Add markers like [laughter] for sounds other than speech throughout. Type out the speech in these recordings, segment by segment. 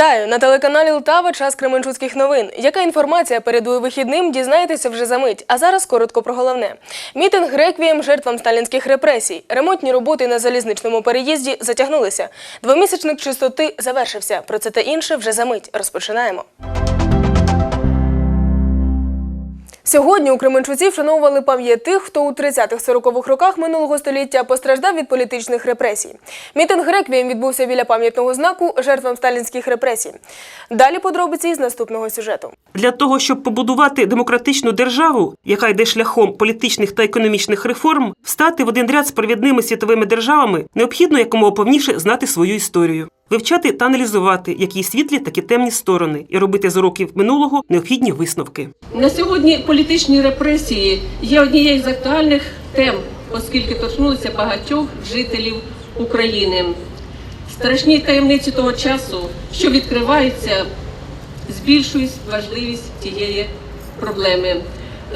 Вітаю на телеканалі Лтава. Час Кременчуцьких новин. Яка інформація передує вихідним? Дізнаєтеся вже за мить. А зараз коротко про головне: мітинг реквієм жертвам сталінських репресій. Ремонтні роботи на залізничному переїзді затягнулися. Двомісячник чистоти завершився. Про це та інше вже за мить. Розпочинаємо. Сьогодні у Кременчуці вшановували пам'ять тих, хто у 30-40-х роках минулого століття постраждав від політичних репресій. Мітинг реквієм відбувся біля пам'ятного знаку жертвам сталінських репресій. Далі подробиці із наступного сюжету. Для того, щоб побудувати демократичну державу, яка йде шляхом політичних та економічних реформ, встати в один ряд з провідними світовими державами, необхідно якомога повніше знати свою історію, вивчати та аналізувати як її світлі, так і темні сторони, і робити з уроків минулого необхідні висновки. На сьогодні політичні репресії є однією з актуальних тем, оскільки торкнулися багатьох жителів України. Страшні таємниці того часу, що відкриваються, збільшують важливість тієї проблеми.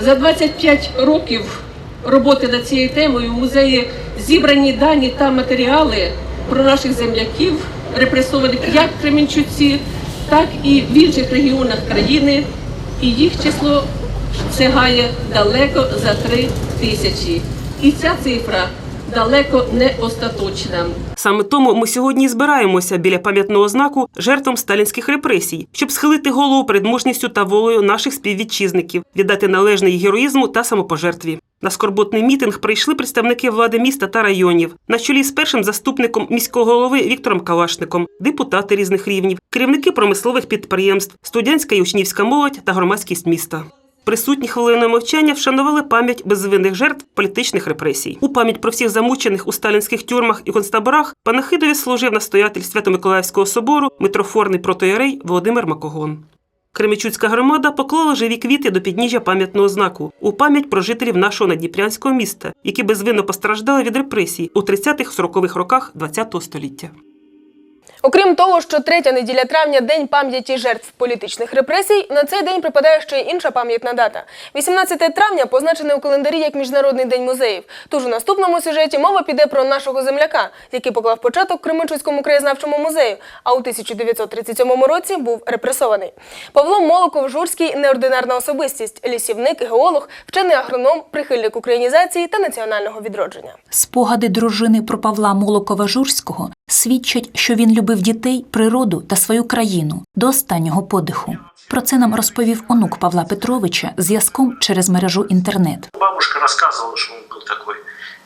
За 25 років роботи над цією темою в музеї зібрані дані та матеріали про наших земляків, репресованих як в Кременчуці, так і в інших регіонах країни, і їх число сягає далеко за три тисячі. І ця цифра далеко не остаточна. Саме тому ми сьогодні збираємося біля пам'ятного знаку жертвам сталінських репресій, щоб схилити голову перед мужністю та волею наших співвітчизників, віддати належне героїзму та самопожертві. На скорботний мітинг прийшли представники влади міста та районів, на чолі з першим заступником міського голови Віктором Калашником, депутати різних рівнів, керівники промислових підприємств, студентська і учнівська молодь та громадськість міста. Присутні хвилиною мовчання вшанували пам'ять безвинних жертв політичних репресій. У пам'ять про всіх замучених у сталінських тюрмах і концтаборах панахидові служив настоятель Свято-Миколаївського собору митрофорний протоєрей Володимир Макогон. Кремічуцька громада поклала живі квіти до підніжжя пам'ятного знаку у пам'ять про жителів нашого надніпрянського міста, які безвинно постраждали від репресій у 30-40-х роках ХХ століття. Окрім того, що третя неділя травня день пам'яті жертв політичних репресій, на цей день припадає ще й інша пам'ятна дата. 18 травня позначене у календарі як Міжнародний день музеїв. Тож у наступному сюжеті мова піде про нашого земляка, який поклав початок Кременчуцькому краєзнавчому музею, а у 1937 році був репресований. Павло Молоков Журський неординарна особистість, лісівник, геолог, вчений агроном, прихильник українізації та національного відродження. Спогади дружини про Павла Молокова-Журського свідчать, що він любив дітей, природу та свою країну до останнього подиху. Про це нам розповів онук Павла Петровича зв'язком через мережу інтернет. Бабушка рассказывала, что он был такой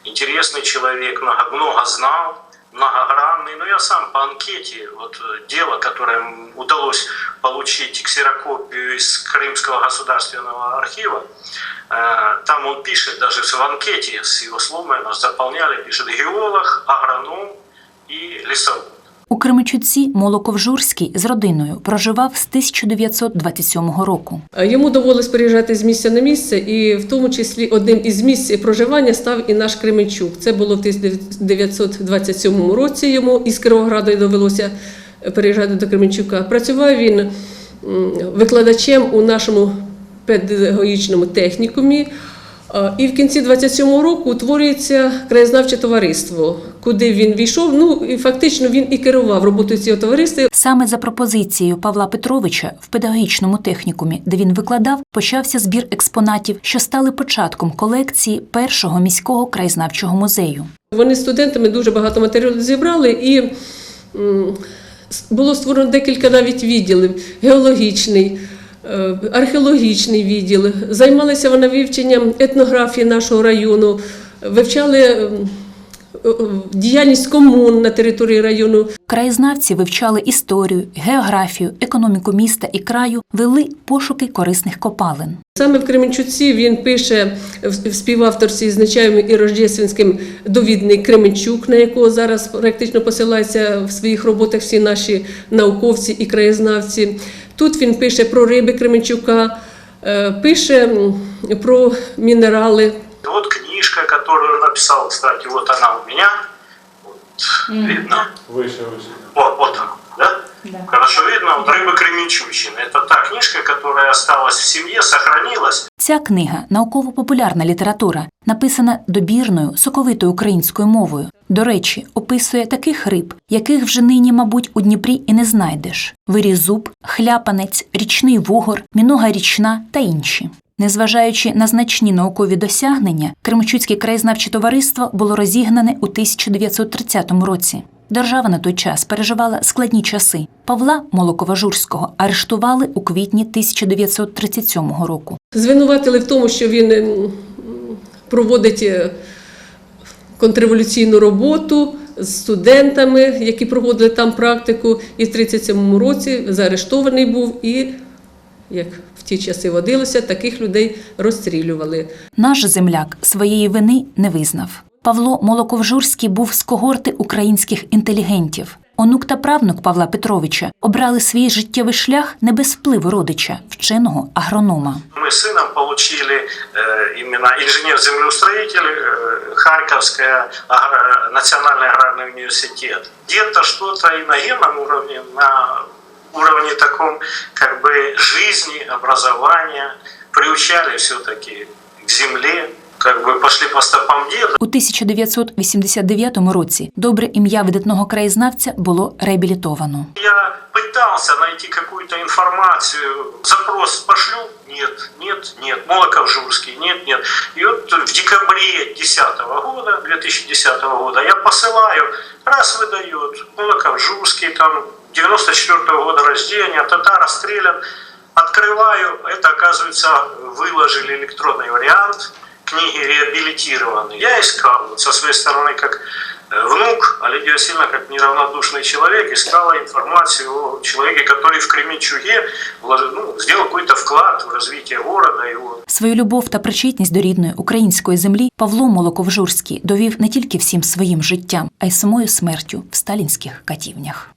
интересный человек, много, много знал, многогранный. Но я сам по анкете, вот э, дело, которое м, удалось получить ксерокопию из Крымского государственного архива, э, там он пишет, даже в анкете с его словами нас заполняли, пишет геолог, агроном и лесовод. У Кременчуці Молоков-Журський з родиною проживав з 1927 року. Йому довелось переїжджати з місця на місце, і в тому числі одним із місць проживання став і наш Кременчук. Це було в 1927 році. Йому із Кировограда довелося переїжджати до Кременчука. Працював він викладачем у нашому педагогічному технікумі. А, І в кінці 27-го року утворюється краєзнавче товариство, куди він війшов. Ну і фактично він і керував роботою цього товариства. Саме за пропозицією Павла Петровича в педагогічному технікумі, де він викладав, почався збір експонатів, що стали початком колекції першого міського краєзнавчого музею. Вони з студентами дуже багато матеріалу зібрали і було створено декілька навіть відділів: геологічний, е, археологічний відділ. Займалися вони вивченням етнографії нашого району, вивчали е, е, діяльність комун на території району. Краєзнавці вивчали історію, географію, економіку міста і краю, вели пошуки корисних копалин. Саме в Кременчуці він пише в співавторстві з Нечаєм і Рождественським довідник Кременчук, на якого зараз практично посилаються в своїх роботах всі наші науковці і краєзнавці. Тут він пише про риби Кременчука, е, пише про мінерали. Вот книжка, которую он написал, кстати, вот она у меня. Вот, видно. Выше, выше. Вот, вот она, да? Хорошо видно, вот «Рыбы Кременчугина». Это та книжка, которая осталась в семье, сохранилась. Ця книга науково-популярна література, написана добірною, соковитою українською мовою. До речі, описує таких риб, яких вже нині, мабуть, у Дніпрі і не знайдеш: вирізуб, хляпанець, річний вугор, мінога річна та інші. Незважаючи на значні наукові досягнення, Кременчуцьке краєзнавче товариство було розігнане у 1930 році. Держава на той час переживала складні часи. Павла Молокова-Журського арештували у квітні 1937 року. Звинуватили в тому, що він ем, проводить е, контрреволюційну роботу з студентами, які проводили там практику, і в 37-му році заарештований був і, як в ті часи водилося, таких людей розстрілювали. Наш земляк своєї вини не визнав. Павло Молоковжурський був з когорти українських інтелігентів. Онук та правнук Павла Петровича обрали свій життєвий шлях не без впливу родича, вченого агронома. Мы с сыном получили э, именно инженер-землеустроитель э, Харьковская агра- национальный аграрный университет. Где-то что-то и на генном уровне, на уровне таком как бы жизни, образования приучали все-таки к земле, как бы пошли по стопам деда. У 1989 році добре ім'я видатного краєзнавця було реабілітовано. Я пытался найти какую-то информацию, запрос пошлю, нет, нет, нет, Молоков-Журский, нет, нет. И вот в декабре 2010 года, 2010 года я посылаю, раз выдает, Молоков-Журский, там 94 года рождения, татар расстрелян, открываю, это оказывается выложили электронный вариант, книги реабилитированы. Я искал вот со своей стороны как э, внук, а Лидия Васильевна, как неравнодушный человек, искала информацию о человеке, который в Кременчуге вложил, ну, сделал какой-то вклад в развитие города, его Свою любов та причетність до рідної української землі Павло Молоковжурський довів не тільки всім своїм життям, а й самою смертю в сталінських катівнях.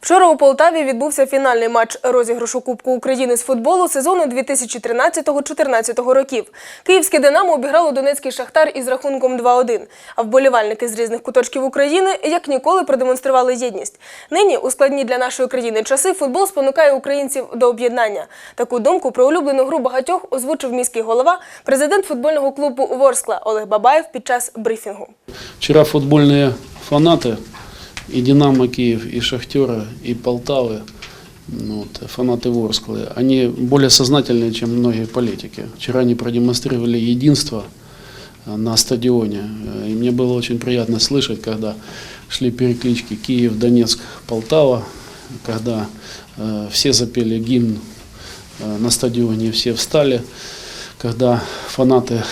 Вчора у Полтаві відбувся фінальний матч розіграшу Кубку України з футболу сезону 2013-2014 років. Київське Динамо обіграло Донецький Шахтар із рахунком 2-1. А вболівальники з різних куточків України як ніколи продемонстрували єдність. Нині у складні для нашої країни часи футбол спонукає українців до об'єднання. Таку думку про улюблену гру багатьох озвучив міський голова, президент футбольного клубу Ворскла Олег Бабаєв під час брифінгу. Вчера футбольные фанаты и «Динамо Киев», и «Шахтера», и «Полтавы», ну, вот, фанаты Ворсклы, они более сознательные, чем многие политики. Вчера они продемонстрировали единство э, на стадионе. Э, И мне было очень приятно слышать, когда шли переклички Киев, Донецк, Полтава, когда э, все запели гимн э, на стадионе, все встали, когда фанаты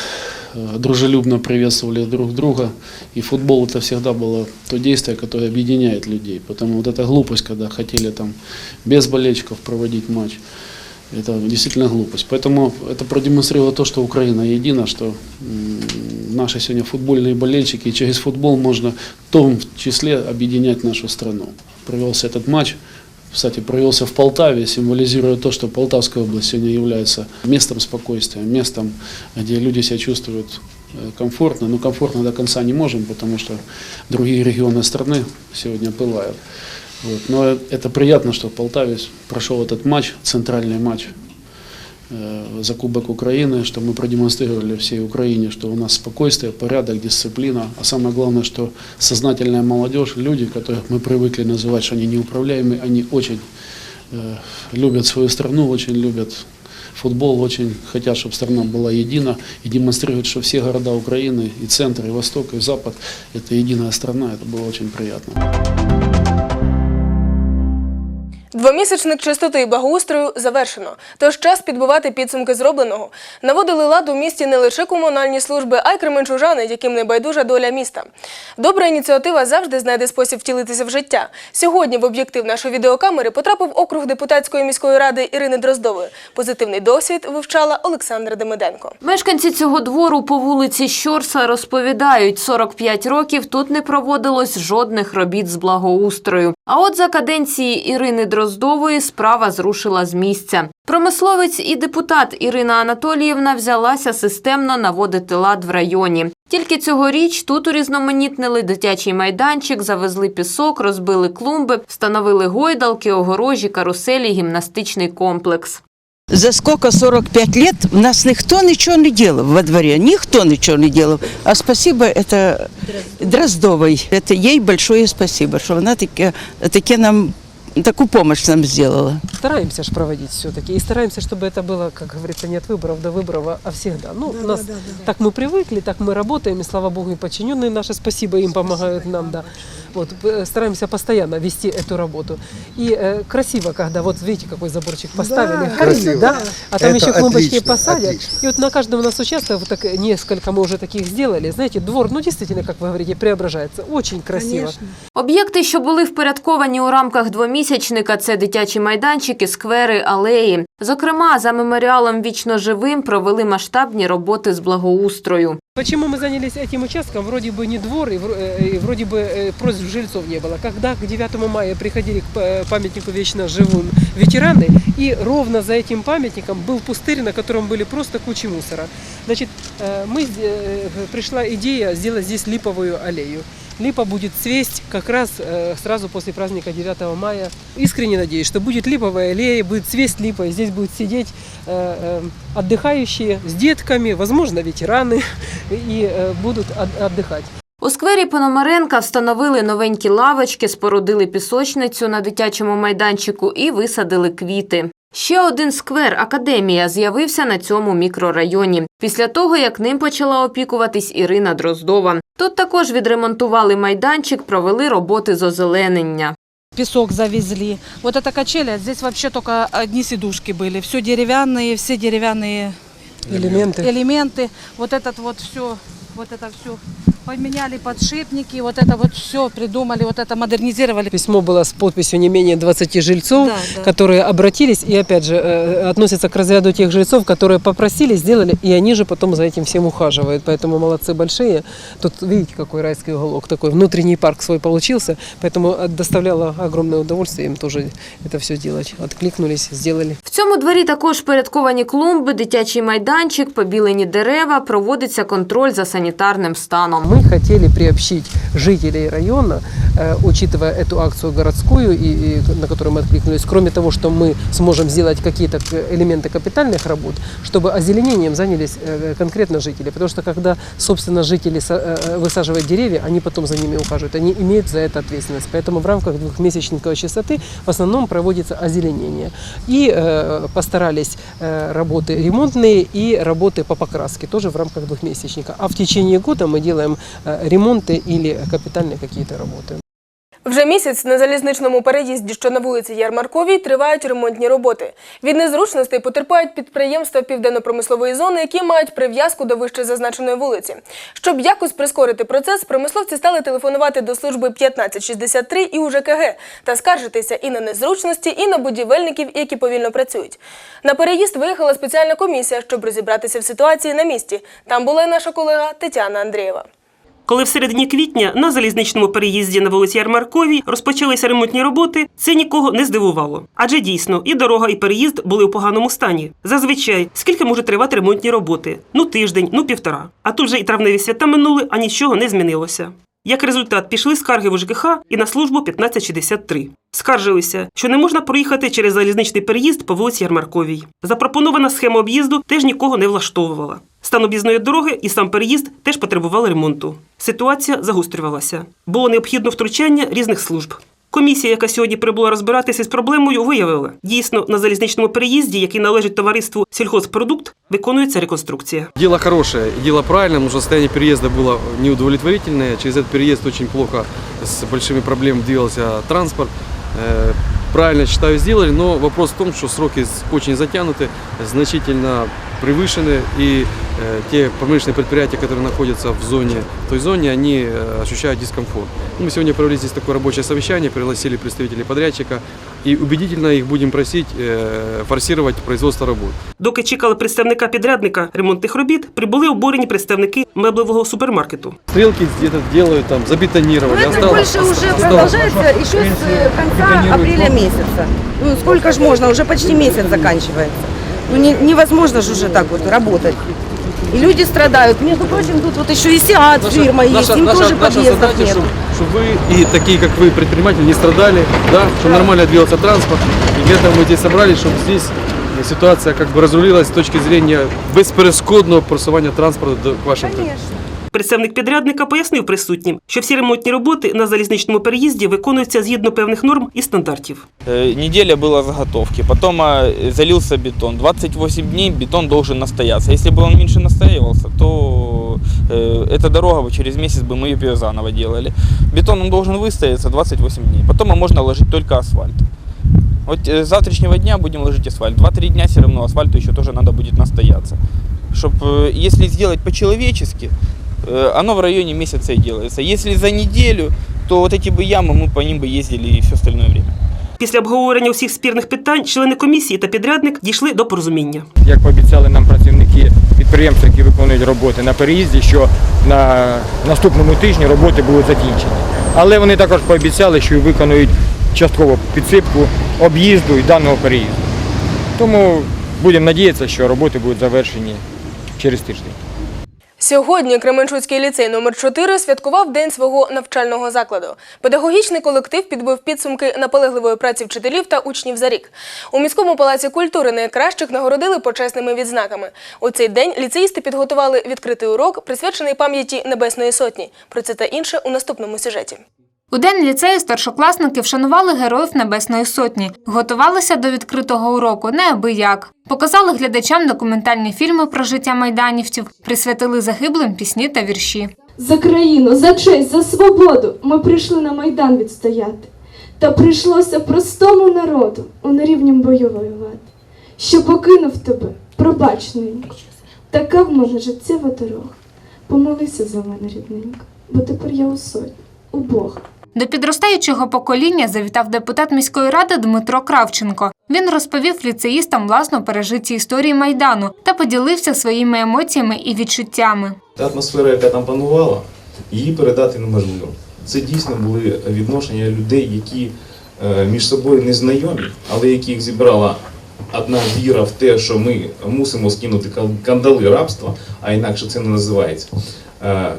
дружелюбно приветствовали друг друга. И футбол это всегда было то действие, которое объединяет людей. Потому вот эта глупость, когда хотели там без болельщиков проводить матч, это действительно глупость. Поэтому это продемонстрировало то, что Украина едина, что наши сегодня футбольные болельщики, и через футбол можно в том числе объединять нашу страну. Провелся этот матч, кстати, провелся в Полтаве, символизируя то, что Полтавская область сегодня является местом спокойствия, местом, где люди себя чувствуют э, комфортно. Но комфортно до конца не можем, потому что другие регионы страны сегодня пылают. Вот. Но это приятно, что в Полтаве прошел этот матч, центральный матч за Кубок Украины, что мы продемонстрировали всей Украине, что у нас спокойствие, порядок, дисциплина, а самое главное, что сознательная молодежь, люди, которых мы привыкли называть, что они неуправляемые, они очень э, любят свою страну, очень любят футбол, очень хотят, чтобы страна была едина и демонстрируют, что все города Украины, и центр, и восток, и запад, это единая страна, это было очень приятно. Двомісячник чистоти і благоустрою завершено. Тож час підбивати підсумки зробленого. Наводили лад у місті не лише комунальні служби, а й кременчужани, яким не байдужа доля міста. Добра ініціатива завжди знайде спосіб втілитися в життя. Сьогодні в об'єктив нашої відеокамери потрапив округ депутатської міської ради Ірини Дроздової. Позитивний досвід вивчала Олександра Демиденко. Мешканці цього двору по вулиці Щорса розповідають, 45 років тут не проводилось жодних робіт з благоустрою. А от за каденції Ірини Дроздової справа зрушила з місця. Промисловець і депутат Ірина Анатоліївна взялася системно наводити лад в районі. Тільки цьогоріч тут урізноманітнили дитячий майданчик, завезли пісок, розбили клумби, встановили гойдалки, огорожі, каруселі, гімнастичний комплекс. За сколько 45 лет нас никто ничего не делал во дворе, никто ничего не делал. А спасибо это Дроздовой, это ей большое спасибо, что она таки, таки нам такую помощь нам сделала. Стараемся же проводить все-таки. И стараемся, чтобы это было, как говорится, не от выборов до выборов, а всегда. Ну, у нас так мы привыкли, так мы работаем, и слава богу, и подчиненные наши, спасибо им помогают нам, да. Вот, э, стараемся постоянно вести эту работу. И э, красиво, когда, вот видите, какой заборчик поставили, красиво, да? А там Это еще клумбочки отлично, посадят. отлично. И вот на каждом у нас участке, вот так несколько мы уже таких сделали, знаете, двор, ну, действительно, как вы говорите, преображается. Очень красиво. Об'єкти, що були впорядковані у рамках двомісячника, це дитячі майданчики, сквери, алеї. Зокрема, за меморіалом вічно живим провели масштабні роботи з благоустрою. Почему мы занялись этим участком? Вроде бы не двор, и вро- э, и вроде бы э, просьб жильцов не было. Когда к 9 мая приходили к п- памятнику вечно живым ветераны, и ровно за этим памятником был пустырь, на котором были просто кучи мусора. Значит, э, мы, сде- э, пришла идея сделать здесь липовую аллею. Липа будет цвесть как раз э, сразу после праздника 9 мая. Искренне надеюсь, что будет липовая аллея, будет цвесть липа, и здесь будут сидеть э, э, отдыхающие с детками, возможно, ветераны, [laughs] и э, будут от- отдыхать. У сквері Пономаренка встановили новенькі лавочки, спорудили пісочницю на дитячому майданчику і висадили квіти. Ще один сквер Академія з'явився на цьому мікрорайоні після того, як ним почала опікуватись Ірина Дроздова. Тут також відремонтували майданчик, провели роботи з озеленення. песок завезли. Вот эта качеля, здесь вообще только одни сидушки были. Все деревянные, все деревянные Элементы. элементы. Вот этот вот все, вот это все поменяли подшипники, вот это вот все придумали, вот это модернизировали. Письмо было с подписью не менее 20 жильцов, Да, да. которые обратились и опять же э, относятся к разряду тех жильцов, которые попросили, сделали, и они же потом за этим всем ухаживают. Поэтому молодцы большие. Тут видите, какой райский уголок, такой внутренний парк свой получился, поэтому э, доставляло огромное удовольствие им тоже это все делать. Откликнулись, сделали. В цьому дворі також порядковані клумби, дитячий майданчик, побілені дерева, проводиться контроль за санітарним станом. Мы хотели приобщить жителей района, э, учитывая эту акцию городскую, и, и на которую мы откликнулись, кроме того, что мы сможем сделать какие-то к- элементы капитальных работ, чтобы озеленением занялись э, конкретно жители. Потому что когда, собственно, жители са- э, высаживают деревья, они потом за ними ухаживают, они имеют за это ответственность. Поэтому в рамках двухмесячника чистоты в основном проводится озеленение. И э, постарались э, работы ремонтные и работы по покраске тоже в рамках двухмесячника. А в течение года мы делаем э, ремонты или капитальные какие-то работы. Вже місяць на залізничному переїзді, що на вулиці Ярмарковій, тривають ремонтні роботи. Від незручностей потерпають підприємства південно-промислової зони, які мають прив'язку до вище зазначеної вулиці. Щоб якось прискорити процес, промисловці стали телефонувати до служби 1563 і УЖКГ та скаржитися і на незручності, і на будівельників, які повільно працюють. На переїзд виїхала спеціальна комісія, щоб розібратися в ситуації на місці. Там була і наша колега Тетяна Андрієва. Коли в середині квітня на залізничному переїзді на вулиці Ярмарковій розпочалися ремонтні роботи, це нікого не здивувало. Адже дійсно і дорога, і переїзд були у поганому стані. Зазвичай, скільки може тривати ремонтні роботи? Ну тиждень, ну півтора. А тут же і травневі свята минули, а нічого не змінилося. Як результат, пішли скарги в ЖКХ і на службу 1563. Скаржилися, що не можна проїхати через залізничний переїзд по вулиці Ярмарковій. Запропонована схема об'їзду теж нікого не влаштовувала. Стан об'їзної дороги і сам переїзд теж потребували ремонту. Ситуація загострювалася. Було необхідно втручання різних служб. Комісія, яка сьогодні прибула розбиратися з проблемою, виявила, дійсно на залізничному переїзді, який належить товариству сільхозпродукт, виконується реконструкція. Дело хорошее, дело правильное, но состояние переезда было неудовлетворительное. Через этот переезд очень плохо, с большими проблемами двигался транспорт. Э, Правильно, считаю, сделали, но вопрос в том, что сроки с- очень затянуты, значительно превышены, и э, те промышленные предприятия, которые находятся в зоне, в той зоне, они э, ощущают дискомфорт. Ну, Мы сегодня провели здесь такое рабочее совещание, пригласили представителей подрядчика, и убедительно их будем просить э, форсировать производство работ. Доки чекали представника підрядника ремонтних робіт, прибули обурені представники меблевого супермаркету. Стрелки где-то делают, там, забетонировали. Ну, это больше уже продолжается еще с э, конца апреля месяца. Ну, сколько же можно, уже почти месяц заканчивается. Ну, не- невозможно же уже так вот работать. И люди страдают. Между прочим, тут вот еще и СИАТ фирма есть, им тоже подъездов задача, нет. чтобы вы и такие, как вы, предприниматели, не страдали, да, чтобы нормально двигался транспорт. И для этого мы здесь собрались, чтобы здесь э, ситуация как бы разрулилась с точки зрения бесперешкодного просування транспорту до к вашим Представник підрядника пояснив присутнім, що всі ремонтні роботи на залізничному переїзді виконуються згідно певних норм і стандартів. Э, Неделя была заготовки, потом э, залился бетон. 28 дней бетон должен настояться. Если бы он меньше настаивался, то э, эта дорога бы через месяц бы мы ее заново делали. Бетон он должен выстояться 28 дней. Потом можно ложить только асфальт. Вот э, с завтрашнего дня будем ложить асфальт. 2-3 дня все равно асфальту еще тоже надо будет настояться. Чтоб, э, если сделать по-человечески, э, оно в районе месяца и делается. Если за неделю, то вот эти бы ямы, мы по ним бы ездили и все остальное время. Після обговорення усіх спірних питань члени комісії та підрядник дійшли до порозуміння. як пообіцяли нам працівники підприємств, які виконують роботи на переїзді, що на наступному тижні роботи будуть закінчені. Але вони також пообіцяли, що виконують частково підсипку об'їзду і даного переїзду. Тому будемо надіятися, що роботи будуть завершені через тиждень. Сьогодні Кременчуцький ліцей номер 4 святкував день свого навчального закладу. Педагогічний колектив підбив підсумки наполегливої праці вчителів та учнів за рік. У міському палаці культури найкращих нагородили почесними відзнаками. У цей день ліцеїсти підготували відкритий урок, присвячений пам'яті Небесної Сотні. Про це та інше у наступному сюжеті. У день ліцею старшокласники вшанували героїв Небесної Сотні, готувалися до відкритого уроку неабияк. Показали глядачам документальні фільми про життя майданівців, присвятили загиблим пісні та вірші. За країну, за честь, за свободу ми прийшли на Майдан відстояти. Та прийшлося простому народу у нерівнім бою воювати. Що покинув тебе, пробач ненько. Така в мене життєва дорога. Помолися за мене, рідненько, бо тепер я у сотні, у Бога. До підростаючого покоління завітав депутат міської ради Дмитро Кравченко. Він розповів ліцеїстам власно пережиті історії майдану та поділився своїми емоціями і відчуттями. Та атмосфера, яка там панувала, її передати неможливо. Це дійсно були відношення людей, які е, між собою не знайомі, але яких зібрала одна віра в те, що ми мусимо скинути кандали рабства, а інакше це не називається. Е,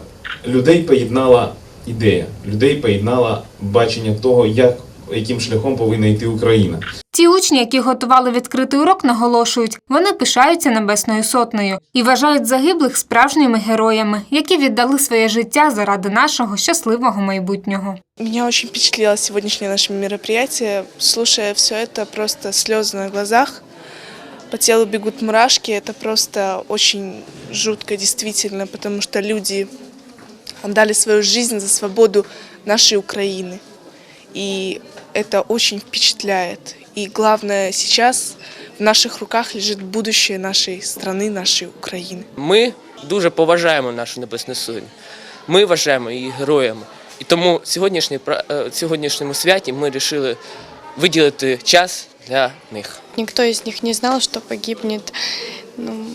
Людей поєднала ідея, людей поєднала бачення того, як, яким шляхом повинна йти Україна. Ті учні, які готували відкритий урок, наголошують, вони пишаються небесною сотнею і вважають загиблих справжніми героями, які віддали своє життя заради нашого щасливого майбутнього. Меня очень впечатлило сегодняшнее наше мероприятие. Слушая все это, просто слезы на глазах. По телу бегут мурашки. Это просто очень жутко, действительно, потому что люди отдали свою жизнь за свободу нашей Украины. И это очень впечатляет. И главное, сейчас в наших руках лежит будущее нашей страны, нашей України. Ми дуже поважаємо нашу Небесну Сотню. Ми вважаємо її героями. І тому сьогоднішній, пра- е, сьогоднішньому святі ми вирішили виділити час для них. Никто из них не знал, что погибнет. Ну,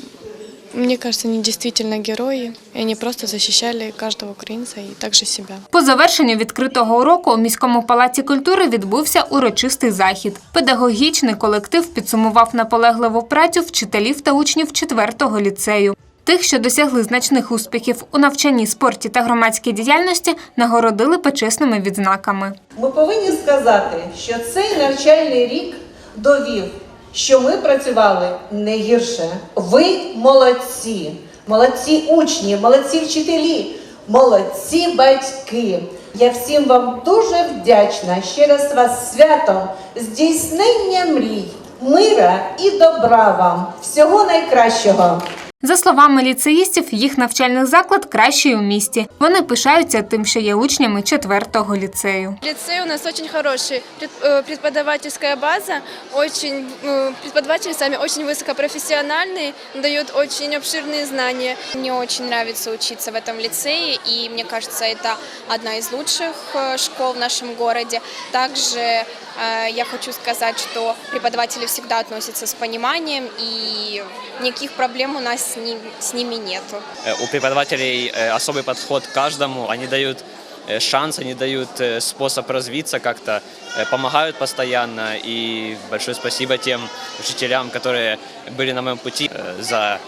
мне кажется, они действительно герои, и они просто защищали каждого украинца и также себя. По завершенню відкритого уроку у міському палаці культури відбувся урочистий захід. Педагогічний колектив підсумував наполегливу працю вчителів та учнів 4-го ліцею. Тих, що досягли значних успіхів у навчанні, спорті та громадській діяльності, нагородили почесними відзнаками. Ми повинні сказати, що цей навчальний рік довів, що ми працювали не гірше. Ви молодці, молодці учні, молодці вчителі, молодці батьки. Я всім вам дуже вдячна. Ще раз вас святом, здійснення мрій, мира і добра вам. Всього найкращого. За словами ліцеїстів, їх навчальний заклад кращий у місті. Вони пишаються тим, що є учнями 4-го ліцею. Лицей у нас очень хороший, пред- э, преподавательская база, очень, э, преподаватели сами очень высокопрофессиональные, дают очень обширные знания. Мне очень нравится учиться в этом лицее, и мне кажется, это одна из лучших э, школ в нашем городе. Также э, я хочу сказать, что преподаватели всегда относятся с пониманием, и никаких проблем у нас с, ним- с ними нету. Э, У преподавателей э, особый подход к каждому. Они дают э, шанс, они дают э, способ развиться как-то, э, помогают постоянно. И большое спасибо тем учителям, которые были на моем пути э, за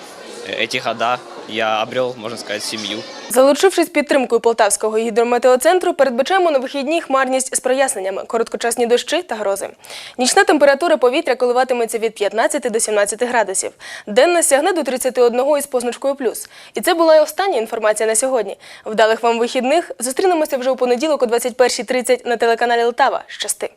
э, эти года. я обрел, можно сказать, семью. Залучившись підтримкою Полтавського гідрометеоцентру, передбачаємо на вихідні хмарність з проясненнями, короткочасні дощі та грози. Нічна температура повітря коливатиметься від 15 до 17 градусів. Денна сягне до 31 із позначкою плюс. І це була і остання інформація на сьогодні. Вдалих вам вихідних. Зустрінемося вже у понеділок о 21.30 на телеканалі Лтава. Щасти!